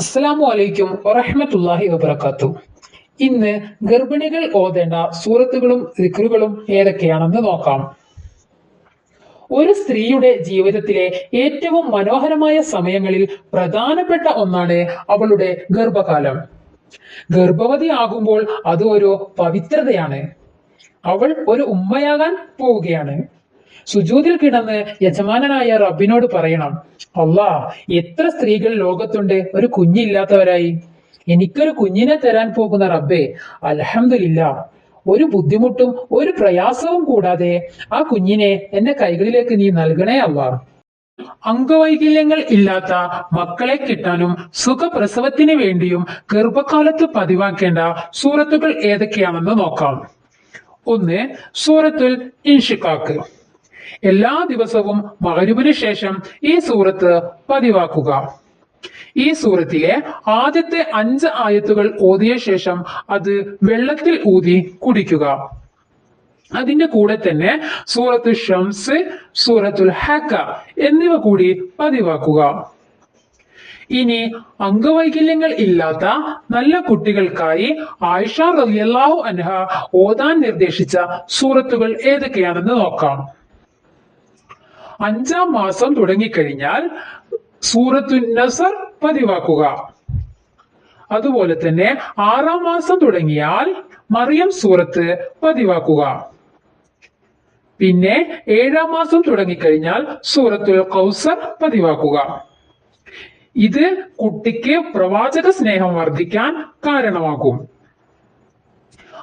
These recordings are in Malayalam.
അസ്സലാമു അലൈക്കും വറഹ്മത്തുള്ളാഹി വബർക്കാത്തു ഇന്ന് ഗർഭിണികൾ ഓതേണ്ട സൂറത്തുകളും ദിക്റുകളും ഏതൊക്കെയാണെന്ന് നോക്കാം. ഒരു സ്ത്രീയുടെ ജീവിതത്തിലെ ഏറ്റവും മനോഹരമായ സമയങ്ങളിൽ പ്രധാനപ്പെട്ട ഒന്നാണ് അവളുടെ ഗർഭകാലം. ഗർഭവതി ആകുമ്പോൾ അത് ഒരു പവിത്രതയാണ്. അവൾ ഒരു ഉമ്മയാകാൻ പോവുകയാണ്. സുജൂതിൽ കിടന്ന് യജമാനനായ റബ്ബിനോട് പറയണം അള്ളാ എത്ര സ്ത്രീകൾ ലോകത്തുണ്ട്? ഒരു കുഞ്ഞില്ലാത്തവരായി. എനിക്കൊരു കുഞ്ഞിനെ തരാൻ പോകുന്ന റബ്ബേ അലഹമില്ല ഒരു ബുദ്ധിമുട്ടും ഒരു പ്രയാസവും കൂടാതെ ആ കുഞ്ഞിനെ എന്റെ കൈകളിലേക്ക് നീ നൽകണേ അള്ളാ. അംഗവൈകല്യങ്ങൾ ഇല്ലാത്ത മക്കളെ കിട്ടാനും സുഖപ്രസവത്തിന് വേണ്ടിയും ഗർഭകാലത്ത് പതിവാക്കേണ്ട സൂറത്തുകൾ ഏതൊക്കെയാണെന്ന് നോക്കാം. ഒന്ന് സൂറത്തുൽ ഇൻഷിക്കാക്ക് എല്ലാ ദിവസവും മകരുവിന് ശേഷം ഈ സൂറത്ത് പതിവാക്കുക. ഈ സൂറത്തിലെ ആദ്യത്തെ അഞ്ച് ആയത്തുകൾ ഓതിയ ശേഷം അത് വെള്ളത്തിൽ ഊതി കുടിക്കുക. അതിന്റെ കൂടെ തന്നെ സൂറത്ത് ഷംസ് സൂറത്തുൽ ഹക്ക എന്നിവ കൂടി പതിവാക്കുക. ഇനി അംഗവൈകല്യങ്ങൾ ഇല്ലാത്ത നല്ല കുട്ടികൾക്കായി ആയിഷ റളിയല്ലാഹു അൻഹ ഓതാൻ നിർദ്ദേശിച്ച സൂറത്തുകൾ ഏതൊക്കെയാണെന്ന് നോക്കാം. അഞ്ചാം മാസം തുടങ്ങിക്കഴിഞ്ഞാൽ സൂറത്തു നസർ പതിവാക്കുക. അതുപോലെ തന്നെ ആറാം മാസം തുടങ്ങിയാൽ മറിയം സൂറത്ത് പതിവാക്കുക. പിന്നെ ഏഴാം മാസം തുടങ്ങിക്കഴിഞ്ഞാൽ സൂറത്തുൽ കൗസർ പതിവാക്കുക. ഇത് കുട്ടിക്ക് പ്രവാചക സ്നേഹം വർദ്ധിക്കാൻ കാരണമാകും.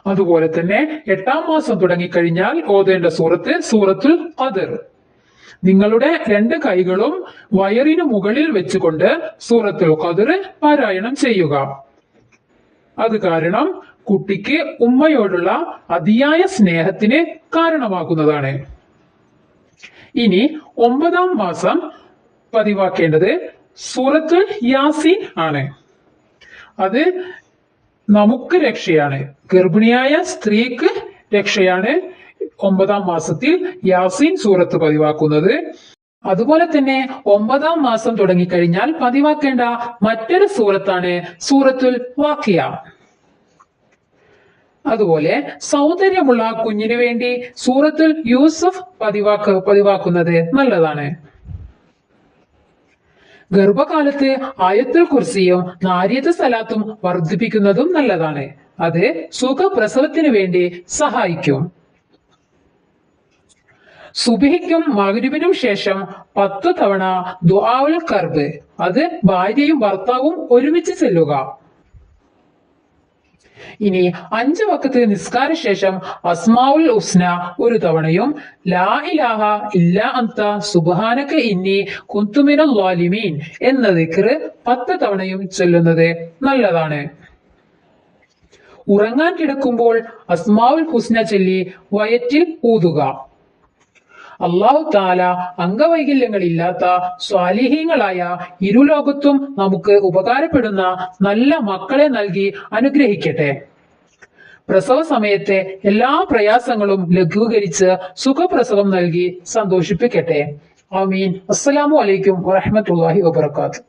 അതുപോലെ തന്നെ എട്ടാം മാസം തുടങ്ങിക്കഴിഞ്ഞാൽ ഓതേണ്ട സൂറത്ത് സൂറത്തുൽ ഖദർ. നിങ്ങളുടെ രണ്ട് കൈകളും വയറിന് മുകളിൽ വെച്ചുകൊണ്ട് സൂറത്തുൽ ഖദർ പാരായണം ചെയ്യുക. അത് കാരണം കുട്ടിക്ക് ഉമ്മയോടുള്ള അതിയായ സ്നേഹത്തിന് കാരണമാകുന്നതാണ്. ഇനി ഒമ്പതാം മാസം പതിവാക്കേണ്ടത് സൂറത്തുൽ യാസിൻ ആണ്. അത് നമുക്ക് രക്ഷയാണ്. ഗർഭിണിയായ സ്ത്രീക്ക് രക്ഷയാണ്. ഒമ്പതാം മാസത്തിൽ യാസീൻ സൂറത്ത് പതിവാക്കുന്നത്. അതുപോലെ തന്നെ ഒമ്പതാം മാസം തുടങ്ങിക്കഴിഞ്ഞാൽ പതിവാക്കേണ്ട മറ്റൊരു സൂറത്താണ് സൂറത്തുൽ വാക്കിയ അതുപോലെ സൗന്ദര്യമുള്ള കുഞ്ഞിനു വേണ്ടി സൂറത്തുൽ യൂസഫ് പതിവാക്ക പതിവാക്കുന്നത് നല്ലതാണ്. ഗർഭകാലത്ത് ആയത്തുൽ കുർസിയും നാരിയത്ത് സലാത്തും വർദ്ധിപ്പിക്കുന്നതും നല്ലതാണ്. അത് സുഖപ്രസവത്തിനു വേണ്ടി സഹായിക്കും. സുബിഹിക്കും മകരുവിനും ശേഷം പത്ത് തവണ ദുആവുൽ കർബ്. അത് ഭാര്യയും ഭർത്താവും ഒരുമിച്ച് ചെല്ലുക. ഇനി അഞ്ചു വക്കത്ത് നിസ്കാര ശേഷം അസ്മാവുൽ ഉസ്ന ഒരു തവണയും ലാ ഇലാഹ ഇല്ല അന്ത സുബ്ഹാനക ഇന്നി കുന്തുമിന ലാലിമീൻ എന്ന ദിക്റ് പത്ത് തവണയും ചൊല്ലുന്നത് നല്ലതാണ്. ഉറങ്ങാൻ കിടക്കുമ്പോൾ അസ്മാവുൽ ഹുസ്ന ചൊല്ലി വയറ്റിൽ ഊതുക. അള്ളാഹു താല അംഗവൈകല്യങ്ങളില്ലാത്ത സ്വാലിഹീങ്ങളായ ഇരുലോകത്തും നമുക്ക് ഉപകാരപ്പെടുന്ന നല്ല മക്കളെ നൽകി അനുഗ്രഹിക്കട്ടെ. പ്രസവ സമയത്തെ എല്ലാ പ്രയാസങ്ങളും ലഘൂകരിച്ച് സുഖപ്രസവം നൽകി സന്തോഷിപ്പിക്കട്ടെ. ആമീൻ. അസ്സലാമു അലൈക്കും വറഹമത്തല്ലാഹി വബർക്കാത്തു